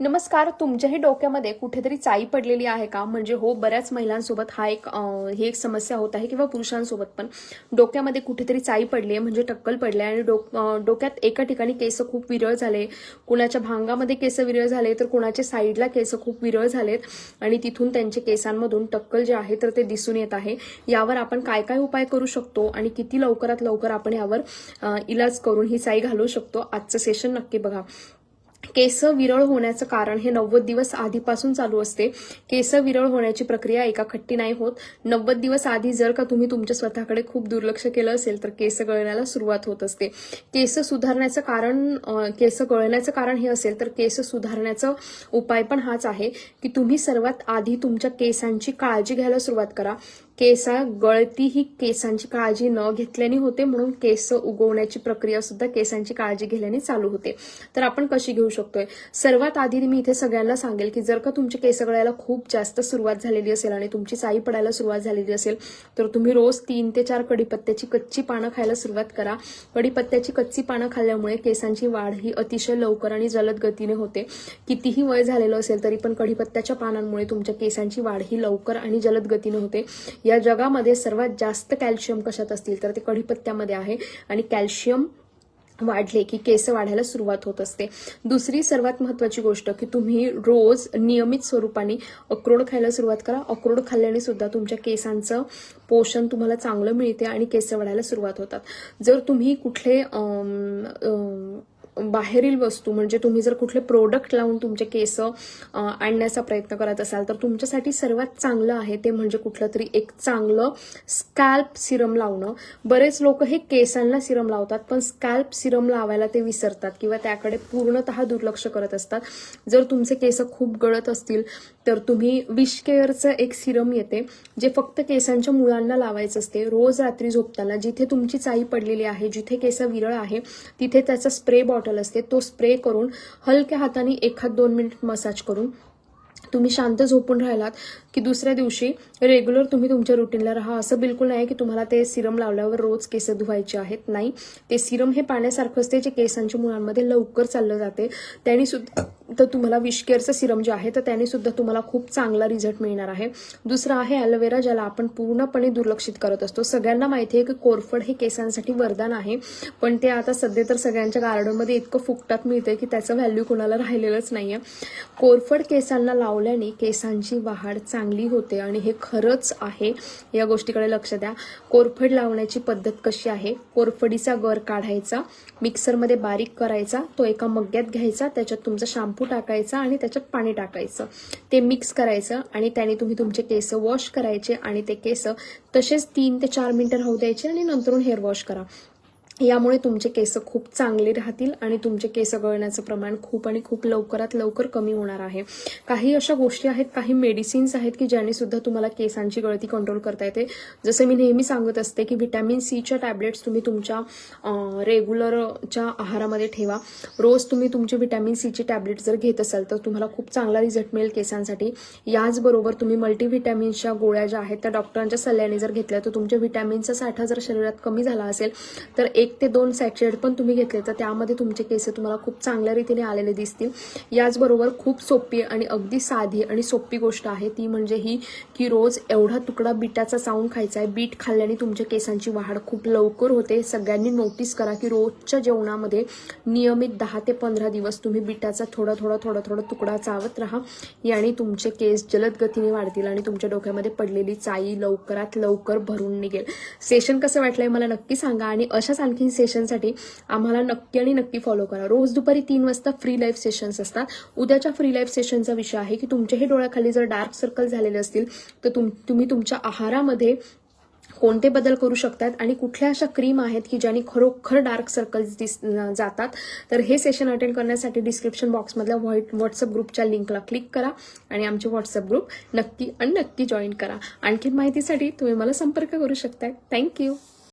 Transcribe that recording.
नमस्कार तुमच्याही डोक्यामध्ये कुठेतरी चाई पडलेली आहे का? म्हणजे हो बऱ्याच महिलांसोबत हा एक ही एक समस्या होत आहे किंवा पुरुषांसोबत पण. डोक्यामध्ये कुठेतरी चाई पडली आहे म्हणजे टक्कल पडले आणि डोक डोक्यात एका ठिकाणी केस खूप विरळ झाले. कुणाच्या भांगामध्ये केस विरळ झाले तर कुणाच्या साईडला केस खूप विरळ झालेत आणि तिथून त्यांचे केसांमधून टक्कल जे आहे तर ते दिसून येत आहे. यावर आपण काय काय उपाय करू शकतो आणि किती लवकरात लवकर आपण यावर इलाज करून ही चाई घालवू शकतो? आजचं सेशन नक्की बघा. केस विरळ होण्याचं कारण हे नव्वद दिवस आधीपासून चालू असते. केस विरळ होण्याची प्रक्रिया एका खट्टी नाही होत. नव्वद दिवस आधी जर का तुम्ही तुमच्या स्वतःकडे खूप दुर्लक्ष केलं असेल तर केस गळण्याला सुरुवात होत असते. केस सुधारण्याचं कारण केस गळण्याचं कारण हे असेल तर केस सुधारण्याचं उपाय पण हाच आहे की तुम्ही सर्वात आधी तुमच्या केसांची काळजी घ्यायला सुरुवात करा. केसा गळती ही केसांची काळजी न घेतल्याने होते म्हणून केस उगवण्याची प्रक्रिया सुद्धा केसांची काळजी घेण्याने चालू होते. तर आपण कशी घेऊ शकतोय? सर्वात आधी मी इथे सगळ्यांना सांगेल की जर का तुमचे केस गळायला खूप जास्त सुरुवात झालेली असेल आणि तुमची चाई पडायला सुरुवात झालेली असेल तर तुम्ही रोज तीन ते चार कडीपत्त्याची कच्ची पानं खायला सुरुवात करा. कडीपत्त्याची कच्ची पानं खाल्ल्यामुळे केसांची वाढ ही अतिशय लवकर आणि जलद गतीने होते. कितीही वय झालेलं असेल तरी पण कढीपत्त्याच्या पानांमुळे तुमच्या केसांची वाढ ही लवकर आणि जलद गतीने होते. या जगामध्ये सर्वात जास्त कॅल्शियम कशात असतील तर ते कढीपत्त्यामध्ये आहे आणि कॅल्शियम वाढले की केस वाढायला सुरुवात होत असते. दुसरी सर्वात महत्वाची गोष्ट की तुम्ही रोज नियमित स्वरूपाने अक्रोड खायला सुरुवात करा. अक्रोड खाल्ल्याने सुद्धा तुमच्या केसांचं पोषण तुम्हाला चांगलं मिळते आणि केस वाढायला सुरुवात होतात. जर तुम्ही कुठले बाहेरील वस्तू म्हणजे तुम्ही जर कुठले प्रोडक्ट लावून तुमचे केस आणण्याचा प्रयत्न करत असाल तर तुमच्यासाठी सर्वात चांगलं आहे ते म्हणजे कुठलं तरी एक चांगलं स्कॅल्प सिरम लावणं. बरेच लोक हे केसांना सिरम लावतात पण स्कॅल्प सिरम लावायला ते विसरतात किंवा त्याकडे पूर्णतः दुर्लक्ष करत असतात. जर तुमचे केस खूप गळत असतील तर तुम्ही विश केअरचं एक सिरम येते जे फक्त केसांच्या मुळांना लावायचं असते. रोज रात्री झोपताना जिथे तुमची चाई पडलेली आहे जिथे केस विरळ आहे तिथे त्याचा स्प्रे बॉटल असते. तो स्प्रे करून हलक्या हाताने एखाद दोन मिनिट मसाज करून तुम्ही शांत झोपून राहिलात की दुसऱ्या दिवशी रेग्युलर तुम्ही तुमच्या रुटीनला राहा. असं बिलकुल नाही की तुम्हाला ते सिरम लावल्यावर रोज केस धुवायचे आहेत. नाही. ते सिरम हे पाण्यासारखं असते जे केसांच्या मुळांमध्ये लवकर चाललं जाते. त्याने सुद्धा तर तुम्हाला विशकेअरचं सिरम जे आहे तर त्याने सुद्धा तुम्हाला खूप चांगला रिझल्ट मिळणार आहे. दुसरं आहे ॲलोवेरा ज्याला आपण पूर्णपणे दुर्लक्षित करत असतो. सगळ्यांना माहिती आहे की कोरफड हे केसांसाठी वरदान आहे पण ते आता सध्या तर सगळ्यांच्या गार्डनमध्ये इतकं फुकटात मिळतंय की त्याचं व्हॅल्यू कोणाला राहिलेलंच नाहीये. कोरफड केसांना लावल्याने केसांची वाढ चांगली होते आणि हे खरंच आहे या गोष्टीकडे लक्ष द्या. कोरफड लावण्याची पद्धत कशी आहे? कोरफडीचा गर काढायचा मिक्सरमध्ये बारीक करायचा तो एका मग्ग्यात घ्यायचा त्याच्यात तुमचा शॅम्पू टाकायचा आणि त्याच्यात पाणी टाकायचं. ते मिक्स करायचं आणि त्याने तुम्ही तुमचे केस वॉश करायचे आणि ते केस तसेच तीन ते चार मिनिटं राहू द्यायचे आणि नंतरून हेअर वॉश करा. यामुळे तुमचे केस खूप चांगले राहतील आणि तुमचे केस गळण्याचं प्रमाण खूप आणि खूप लवकरात लवकर कमी होणार आहे. काही अशा गोष्टी आहेत काही मेडिसिन्स आहेत की ज्याने सुद्धा तुम्हाला केसांची गळती कंट्रोल करता येते. जसं मी नेहमी सांगत असते की व्हिटॅमिन सीच्या टॅबलेट्स तुम्ही तुमच्या रेग्युलरच्या आहारामध्ये ठेवा. रोज तुम्ही तुमचे व्हिटॅमिन सीची टॅबलेट जर घेत असाल तर तुम्हाला खूप चांगला रिझल्ट मिळेल केसांसाठी. याचबरोबर तुम्ही मल्टीव्हिटॅमिन्सच्या गोळ्या ज्या आहेत त्या डॉक्टरांच्या सल्ल्याने जर घेतल्या तर तुमच्या व्हिटॅमिनचा साठा जर शरीरात कमी झाला असेल तर एक ते दोन सॅचेट पण तुम्ही घेतले तर त्यामध्ये तुमचे केस तुम्हाला खूप चांगल्या रीतीने आलेले दिसतील. याचबरोबर खूप सोपी आणि अगदी साधी आणि सोपी गोष्ट आहे. ती म्हणजे ही की रोज एवढा तुकडा बिटाचा चावून खायचा आहे. बीट खाल्ल्याने तुमच्या केसांची वाढ खूप लवकर होते. सगळ्यांनी नोटीस करा की रोजच्या जेवणामध्ये नियमित दहा ते पंधरा दिवस तुम्ही बिटाचा थोडा थोडा थोडा थोडा तुकडा चावत राहा. याने तुमचे केस जलद गतीने वाढतील आणि तुमच्या डोक्यामध्ये पडलेली चाई लवकरात लवकर भरून निघेल. सेशन कसं वाटलंय मला नक्की सांगा आणि अशाच आणखीन सेशनसाठी आम्हाला नक्की आणि नक्की फॉलो करा. रोज दुपारी तीन वाजता फ्री लाईव्ह सेशन्स असतात. उद्याच्या फ्री लाईव्ह सेशनचा विषय आहे की तुमच्याही डोळ्याखाली जर डार्क सर्कल झालेले असतील तर तुम तुम्ही तुमच्या आहारामध्ये कोणते बदल करू शकतात आणि कुठल्या अशा क्रीम आहेत की ज्याने खरोखर डार्क सर्कल्स दिस जातात? तर हे सेशन अटेंड करण्यासाठी डिस्क्रिप्शन बॉक्समधल्या व्हॉइट व्हॉट्सअप ग्रुपच्या लिंकला क्लिक करा आणि आमचे व्हॉट्सअप ग्रुप नक्की आणि नक्की जॉईन करा. आणखी माहितीसाठी तुम्ही मला संपर्क करू शकता थँक्यू